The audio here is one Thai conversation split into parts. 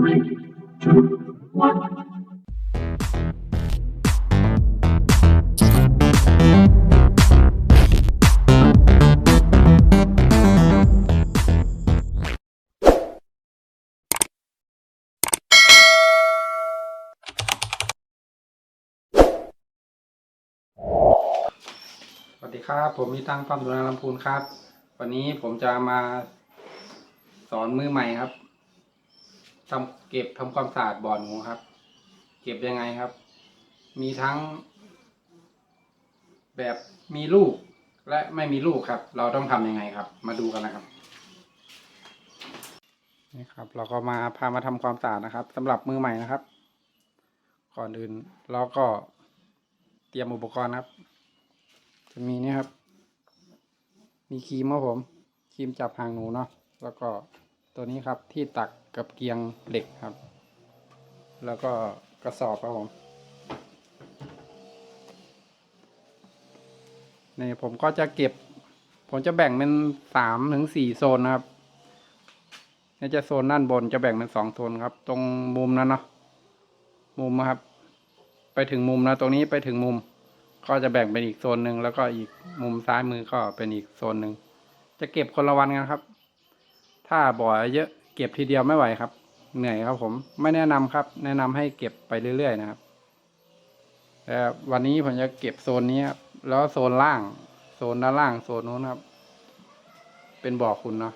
Three, two, one. สวัสดีครับ ผมมีตังปั๊มดุนลำพูนครับ วันนี้ผมจะมาสอนมือใหม่ครับ ทำเก็บทำความสะอาดบ่อหนูครับ เก็บยังไงครับ มีทั้ง แบบมีลูกและไม่มีลูกครับ เราต้องทำยังไงครับ มาดูกันนะครับนี่ครับ เราก็มาพามาทำความสะอาดนะครับสำหรับมือใหม่นะครับ ก่อนอื่นเราก็เตรียมอุปกรณ์ครับ จะมีนี่ครับ มีครีมครับผมครีมจับหางหนูเนาะแล้วก็ ตัวนี้ครับที่ตักกับเกียงเหล็กครับ แล้วก็กระสอบครับผมนี่ผมก็จะเก็บ ผมจะแบ่งเป็นสามถึงสี่โซนนะครับนี่จะโซนด้านบนจะแบ่งเป็นสองโซนครับ ตรงมุมนั้นเนาะมุมนะครับ ไปถึงมุมนะตรงนี้ไปถึงมุม ก็จะแบ่งเป็นอีกโซนหนึ่งแล้วก็อีกมุมซ้ายมือก็เป็นอีกโซนหนึ่งจะเก็บคนละวันกันครับ ถ้าบ่อเยอะเก็บทีเดียวไม่ไหวครับ เหนื่อยครับผมไม่แนะนำครับ แนะนำให้เก็บไปเรื่อยๆนะครับแต่วันนี้ผมจะเก็บโซนนี้ครับแล้วโซนล่าง โซนด้านล่างโซนนู้นครับ เป็นบ่อคุณเนาะ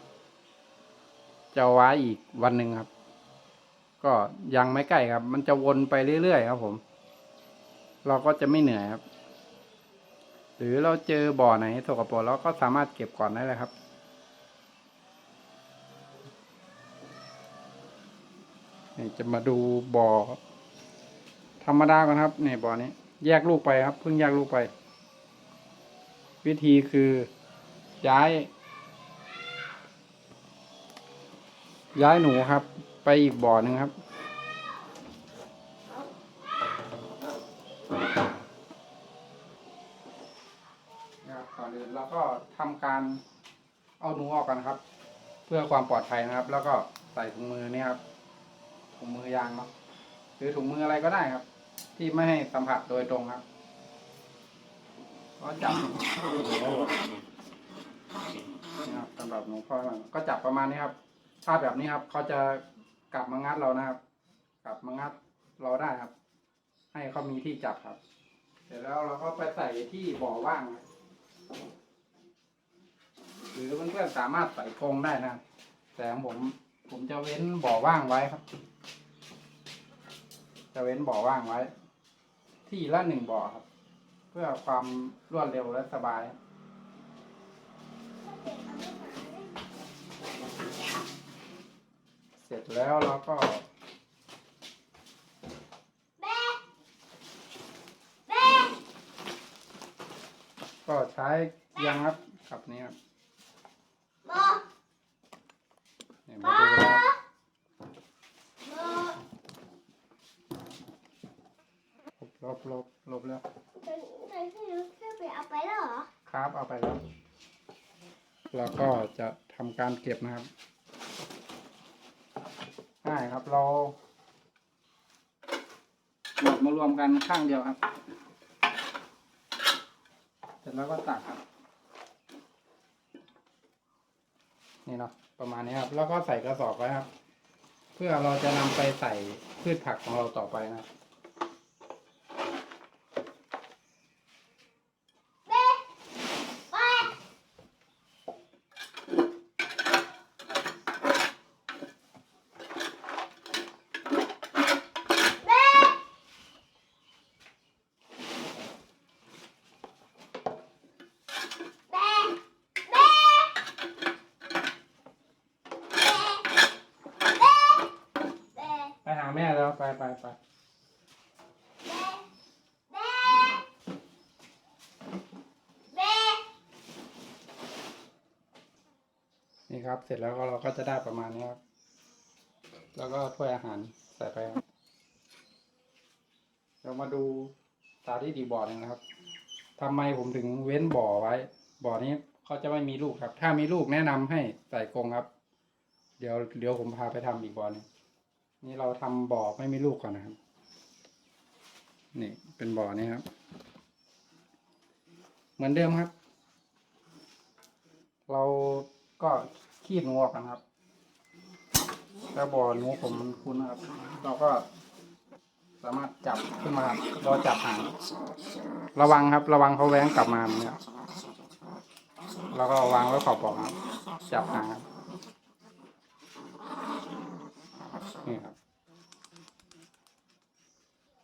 จะเอาไว้อีกวันหนึ่งครับ ก็ยังไม่ใกล้ครับ มันจะวนไปเรื่อยๆครับ ผม เราก็จะไม่เหนื่อยครับ หรือเราเจอบ่อไหนสกปรกเราก็สามารถเก็บก่อนได้เลยครับ นี่จะมาดูบ่อ ธรรมดาก่อนครับนี่บ่อนี้ แยกลูกไปครับเพิ่งแยกลูกไป วิธีคือย้าย ย้ายหนูครับ ไปอีกบ่อหนึ่งครับนะครับก่อนอื่นเราก็ทำการเอาหนูออกกันครับ เพื่อความปลอดภัยนะครับ แล้วก็ใส่ถุงมือนี่ครับ ถุงมือยางเนาะหรือถุงมืออะไรก็ได้ครับ ที่ไม่ให้สัมผัสโดยตรงครับก็จับนี่ครับสำหรับหนูพ่อก็จับประมาณนี้ครับ ถ้าแบบนี้ครับเขาจะกลับมางัดเรานะครับ กลับมางัดเราได้ครับ ให้เขามีที่จับครับ เสร็จแล้วเราก็ไปใส่ที่บ่อว่างหรือเพื่อนๆสามารถใส่กรงได้นะ แต่ของผมผมจะเว้นบ่อว่างไว้ครับ จะเว้นบ่อว่างไว้ ที่ละหนึ่งบ่อครับ เพื่อความรวดเร็วและสบาย เสร็จแล้วเราก็ก็ใช้เกียงครับกับนี้ครับเนี่ยมาดูแล้ว ลบลบลบแล้วเอาไปแล้วเหรอครับเอาไปแล้วแล้วก็จะทำการเก็บนะครับง่ายครับเราหมดมารวมกันข้างเดียวครับ เสร็จแล้วก็ตักครับ นี่เนาะประมาณนี้ครับ แล้วก็ใส่กระสอบไว้ครับ เพื่อเราจะนำไปใส่พืชผักของเราต่อไปนะครับ ไปหาแม่แล้วไปไปไป นี่ครับ เสร็จแล้วก็เราก็จะได้ประมาณนี้ครับ แล้วก็ถ้วยอาหารใส่ไปครับเรามาดูสาธิตอีบ่อหนึ่งนะครับทำไมผมถึงเว้นบ่อไว้ บ่อนี้เขาจะไม่มีลูกครับ ถ้ามีลูกแนะนำให้ใส่กรงครับ เดี๋ยวเดี๋ยวผมพาไปทำอีกบ่อหนึงนี่เราทำบ่อไม่มีลูกก่อนนะครับ นี่เป็นบ่อนี้ครับ เหมือนเดิมครับ เรา ก็คีบหนูออกกันครับ แล้วบ่อหนูผมมันคุ้นนะครับ เราก็สามารถจับขึ้นมาครับเราจับหางระวังครับ ระวังเขาแว้งกลับมาเนี่ยแล้วก็วางไว้ขอบบ่อครับ จับหางครับนี่ครับ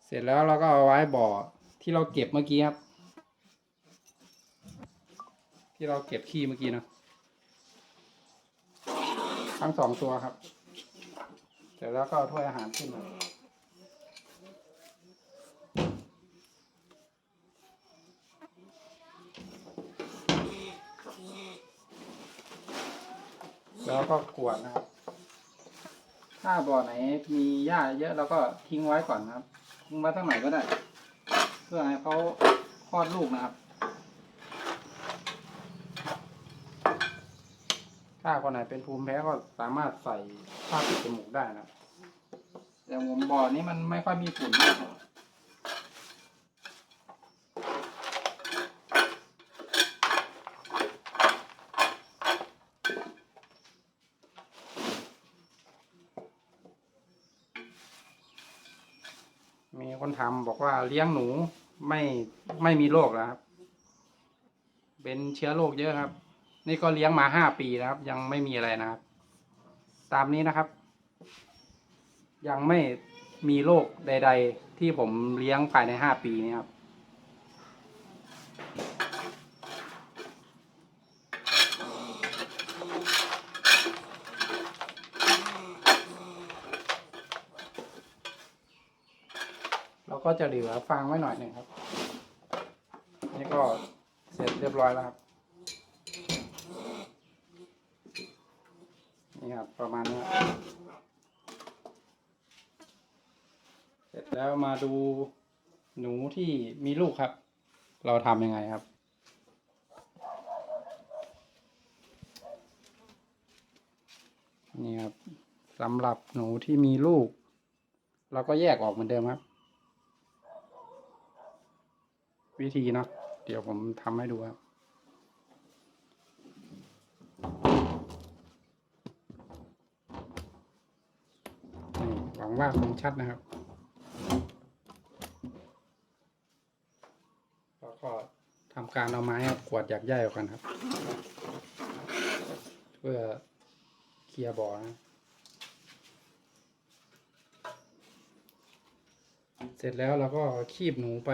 เสร็จแล้วเราก็เอาไว้บ่อที่เราเก็บเมื่อกี้ครับ ที่เราเก็บขี้เมื่อกี้นะ ทั้งสองตัวครับ เสร็จแล้วก็เอาถ้วยอาหารขึ้นมาแล้วก็กวดนะครับ ถ้าบ่อไหนมีหญ้าเยอะเราก็ทิ้งไว้ก่อนนะครับทิ้งไว้ตั้งไหนก็ได้ เพื่อให้เขาคลอดลูกนะครับ ถ้าคนไหนเป็นภูมิแพ้ก็สามารถใส่ผ้าปิดจมูกได้นะแต่ผมบ่อนี้มันไม่ค่อยมีฝุ่นมากมีคนถามบอกว่าเลี้ยงหนูไม่ไม่มีโรคแล้วครับ เป็นเชื้อโรคเยอะครับ นี่ก็เลี้ยงมาห้าปีแล้วครับ ยังไม่มีอะไรนะครับ ตามนี้นะครับ ยังไม่มีโรคใด ๆ ที่ผมเลี้ยงภายในห้าปีนี้ครับก็จะเหลือฟางไว้หน่อยหนึ่งครับ นี่ก็เสร็จเรียบร้อยแล้วครับ นี่ครับประมาณนี้เสร็จแล้วมาดูหนูที่มีลูกครับ เราทำยังไงครับ นี่ครับสำหรับหนูที่มีลูก เราก็แยกออกเหมือนเดิมครับ วิธีเนาะเดี๋ยวผมทำให้ดูครับ นี่ หวังว่าคงชัดนะครับแล้วก็ทำการเอาไม้กวดหยักใยออกกันครับ เพื่อเคลียร์บ่อนะเสร็จแล้วเราก็คีบหนูไป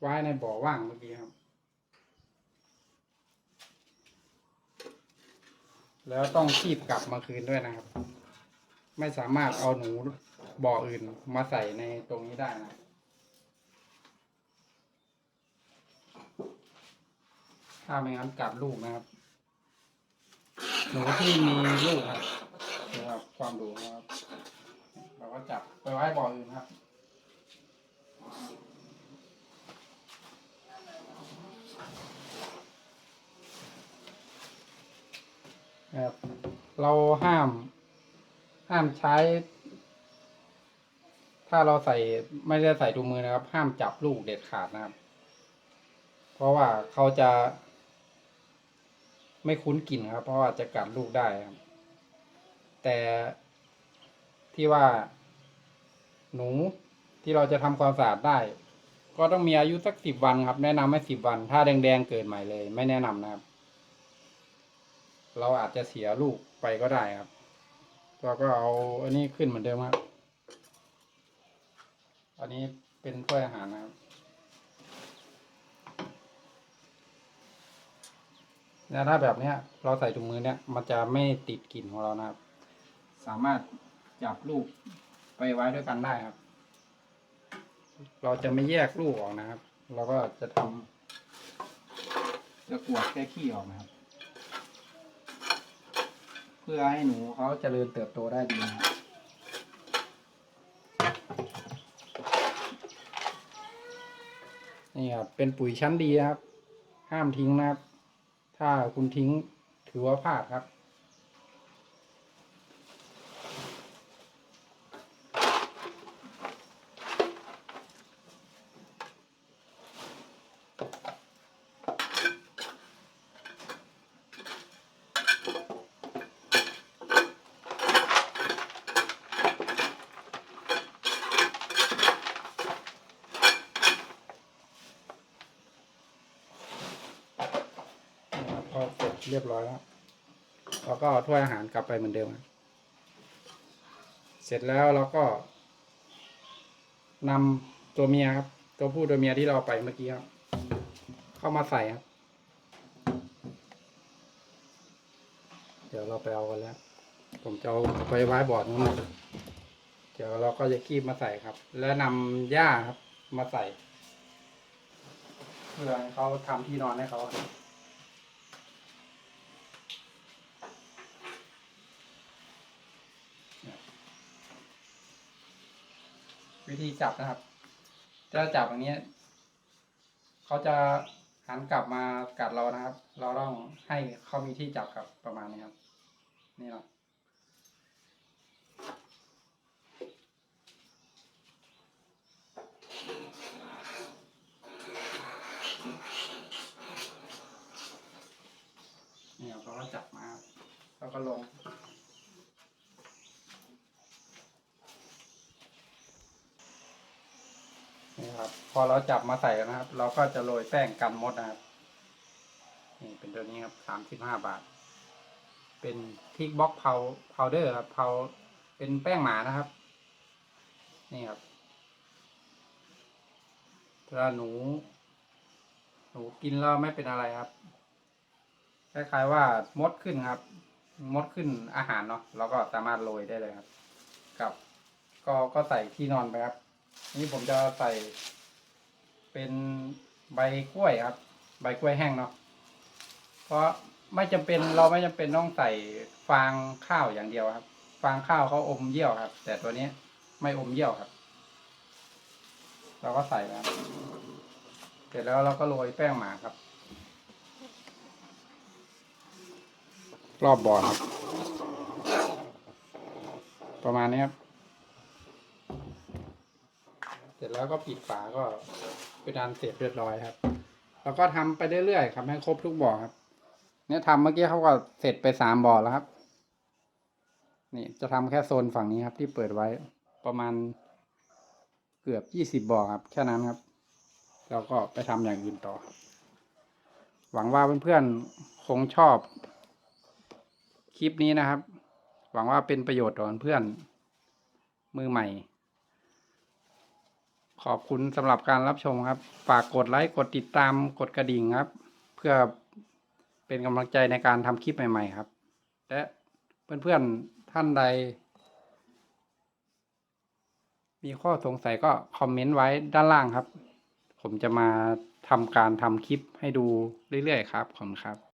ไว้ในบ่อว่างเมื่อกี้ครับ แล้วต้องคีบกลับมาคืนด้วยนะครับ ไม่สามารถเอาหนูบ่ออื่นมาใส่ในตรงนี้ได้นะถ้าไม่งั้นกัดลูกนะครับ หนูที่มีลูกครับดูครับ ความดูนะครับ เราก็จับไปไว้บ่ออื่นครับนะครับ เราห้าม ห้ามใช้ ถ้าเราใส่ไม่ได้ใส่ถุงมือนะครับ ห้ามจับลูกเด็ดขาดนะครับ เพราะว่าเขาจะ ไม่คุ้นกลิ่นครับ เพราะว่าจะกัดลูกได้ครับ แต่ที่ว่า หนูที่เราจะทำความสะอาดได้ ก็ต้องมีอายุสักสิบวันครับ แนะนำให้สิบวัน ถ้าแดงๆเกิดใหม่เลย ไม่แนะนำนะครับ เราอาจจะเสียลูกไปก็ได้ครับ เราก็เอาอันนี้ขึ้นเหมือนเดิมครับ อันนี้เป็นถ้วยอาหารนะครับ แล้วถ้าแบบเนี้ย เราใส่ถุงมือเนี้ยมันจะไม่ติดกลิ่นของเรานะครับ สามารถจับลูกไปไว้ด้วยกันได้ครับ เราจะไม่แยกลูกออกนะครับ เราก็จะทำจะกวดแค่ขี้ออกนะครับ พื่อให้หนูเขาเจริญเติบโตได้ดีนะครับนี่ครับเป็นปุ๋ยชั้นดีนะครับ ห้ามทิ้งนะครับ ถ้าคุณทิ้งถือว่าพลาดครับ เรียบร้อยแล้วแล้วก็เอาถ้วยอาหารกลับไปเหมือนเดิม เสร็จแล้วเราก็นำตัวเมียครับ ตัวผู้ตัวเมียที่เราไปเมื่อกี้ครับ เข้ามาใส่ครับ เดี๋ยวเราไปเอากันแล้ว ผมจะเอาไปไว้บอร์ดนู้นเดี๋ยวเราก็จะคีบมาใส่ครับ แล้วนำหญ้าครับมาใส่ เพื่อให้เขาทำที่นอนให้เขาครับ วิธีจับนะครับ จะจับอย่างนี้เขาจะหันกลับมากัดเรานะครับ เราต้องให้เขามีที่จับครับประมาณนี้ครับ นี่เนาะนี่ครับเราก็จับมาครับแล้วก็ลง นี่ครับ พ อเราจับมาใส่นะครับ เราก็จะโรยแป้งกันมดนะครับ นี่เป็นตัวนี้ครับสามสิบห้าบาท เป็นทิกบ็อกเพาพาวเดอร์ครับเพาเป็นแป้งหมานะครับ นี่ครับถ้าหนู หนูกินแล้วไม่เป็นอะไรครับคล้ายๆว่ามดขึ้นครับ มดขึ้นอาหารเนาะเราก็สามารถโรยได้เลยครับ กับ ก็ก็ใส่ที่นอนไปครับ นี่ผมจะใส่ เป็นใบกล้วยครับ ใบกล้วยแห้งเนาะเพราะไม่จำเป็นเราไม่จำเป็นต้องใส่ฟางข้าวอย่างเดียวครับ ฟางข้าวเขาอมเยี่ยวครับ แต่ตัวนี้ไม่อมเยี่ยวครับ เราก็ใส่แล้วเสร็จแล้วเราก็โรยแป้งหมาครับ รอบบ่อครับ ประมาณนี้ครับ เสร็จแล้วก็ปิดฝาก็ เป็นอันเสร็จเรียบร้อยครับ แล้วก็ทำไปเรื่อยๆครับให้ครบทุกบ่อครับ เนี่ยทำเมื่อกี้เขาก็เสร็จไปสามบ่อแล้วครับ นี่จะทำแค่โซนฝั่งนี้ครับ ที่เปิดไว้ประมาณเกือบยี่สิบบ่อครับ แค่นั้นครับ แล้วก็ไปทำอย่างอื่นต่อ หวังว่าเพื่อนๆคงชอบคลิปนี้นะครับ หวังว่าเป็นประโยชน์ต่อเพื่อนมือใหม่ ขอบคุณสำหรับการรับชมครับ ฝากกดไลค์ กดติดตาม กดกระดิ่งครับ เพื่อเป็นกำลังใจในการทำคลิปใหม่ ๆ ครับ และเพื่อนๆท่านใด มีข้อสงสัยก็คอมเมนต์ไว้ด้านล่างครับ ผมจะมาทำการทำคลิปให้ดูเรื่อยๆ ครับขอบคุณครับ